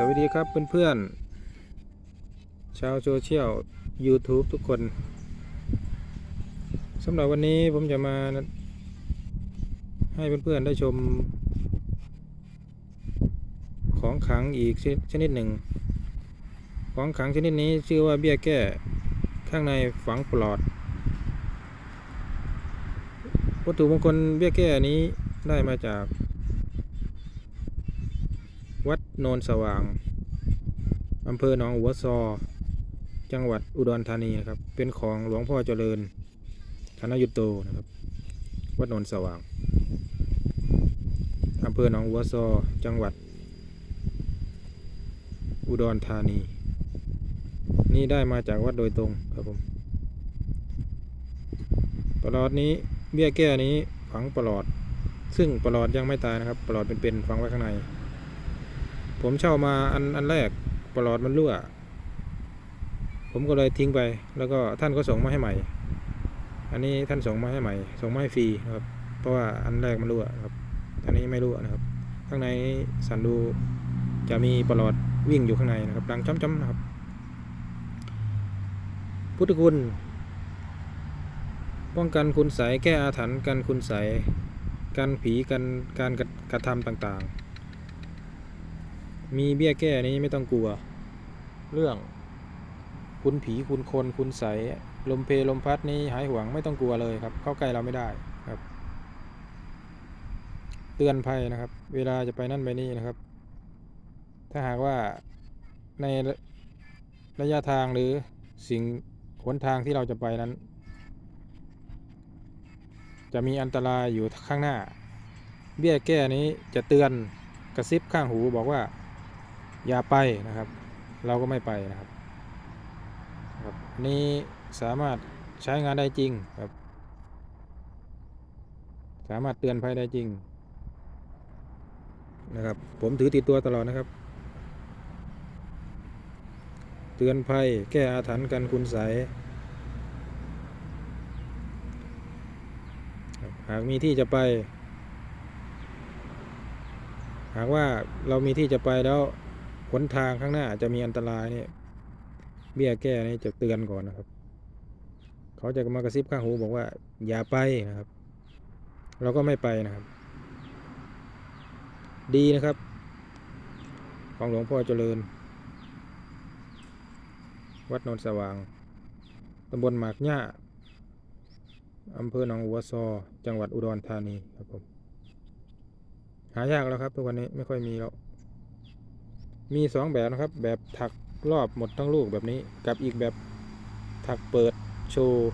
สวัสดีครับเพื่อนๆ ชาวโซเชียล YouTube ทุกคนสำหรับวันนี้ผมจะมา ให้เพื่อนๆ ได้ชม ของขังอีกชชนิดหนึ่ง ของขังชนิดนี้ชื่อว่าเบี้ยแก้ ข้างในฝังปลอด วัตถุมงคลเบี้ยแก้นี้ได้มาจาก วัดโนนสว่างอำเภอหนองหัวซอ จังหวัดอุดรธานีนะครับ เป็นของหลวงพ่อเจริญธนยุตโตนะครับ วัดโนนสว่างอำเภอหนองหัวซอ จังหวัด อุดรธานี นี่ได้มาจากวัดโดยตรงครับผมปลอดนี้เบี้ยแก้นี้ฝังปลอด ซึ่งปลอดยังไม่ตายนะครับปลอดเป็นๆฝังไว้ข้างใน ผมเช่ามาอันอันแรกปลอดมันรั่ว ผมก็เลยทิ้งไป แล้วก็ท่านก็ส่งมาให้ใหม่ อันนี้ท่านส่งมาให้ใหม่ ส่งมาให้ฟรีนะครับ เพราะว่าอันแรกมันรั่วครับ อันนี้ไม่รั่วนะครับ ข้างในสันดูจะมีปลอดวิ่งอยู่ข้างในนะครับ ดังจ้ำๆนะครับ พุทธคุณ ป้องกันคุณใสยแก้อาถรรพ์กันคุณใสยกันผีกันการกระกระทำต่างๆ มีเบี้ยแก้นี้ไม่ต้องกลัว เรื่อง คุณผีคุณคนคุณใสลมเพลมพัดนี้หายห่วงไม่ต้องกลัวเลยครับ เข้าใกล้เราไม่ได้ครับ เตือนภัยนะครับ เวลาจะไปนั่นไปนี่นะครับ ถ้าหากว่าในระระยะทางหรือสิ่งหนทางที่เราจะไปนั้น จะมีอันตรายอยู่ข้างหน้า เบี้ยแก้นี้จะเตือนกระซิบข้างหูบอกว่า อย่าไปนะครับ เราก็ไม่ไปนะครับครับนี้สามารถใช้งานได้จริงครับ สามารถเตือนภัยได้จริงนะครับ ผมถือติดตัวตลอดนะครับ เตือนภัยแก้อาถรรพ์กันคุณใสหากมีที่จะไป หากว่าเรามีที่จะไปแล้ว หนทางข้างหน้าจะมีอันตรายเนี่ยเบี้ยแก้นี่จะเตือนก่อนนะครับ เขาจะมากระซิบข้างหูบอกว่า อย่าไปนะครับ เราก็ไม่ไปนะครับ ดีนะครับ ของหลวงพ่อเจริญ วัดนนสว่างตำบลหมากหญ้าอำเภอหนองหัวซอ จังหวัดอุดรธานีครับผม หายากแล้วครับทุกวันนี้ไม่ค่อยมีแล้ว มีสองแบบนะครับ แบบถักรอบหมดทั้งลูกแบบนี้กับอีกแบบถักเปิดโชว์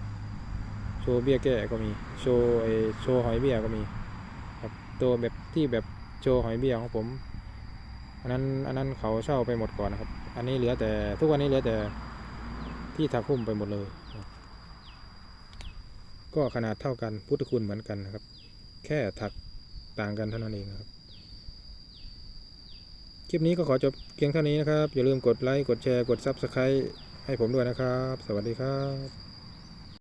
โชว์เบี้ยแก้ก็มีโชว์ไอโชว์หอยเบี้ยก็มีครับตัวแบบที่แบบโชว์หอยเบี้ยของผมอันนั้นอันนั้นเขาเช่าไปหมดก่อนนะครับ อันนี้เหลือแต่ทุกวันนี้เหลือแต่ที่ถักหุ้มไปหมดเลย ก็ขนาดเท่ากันพุทธคุณเหมือนกันนะครับ แค่ถักต่างกันเท่านั้นเองครับ ลิปนี้ก็ขอจบเพียงเท่านี้นะครับ อย่าลืมกดไลค์ กดแชร์ กด Subscribe ให้ผมด้วยนะครับ สวัสดีครับ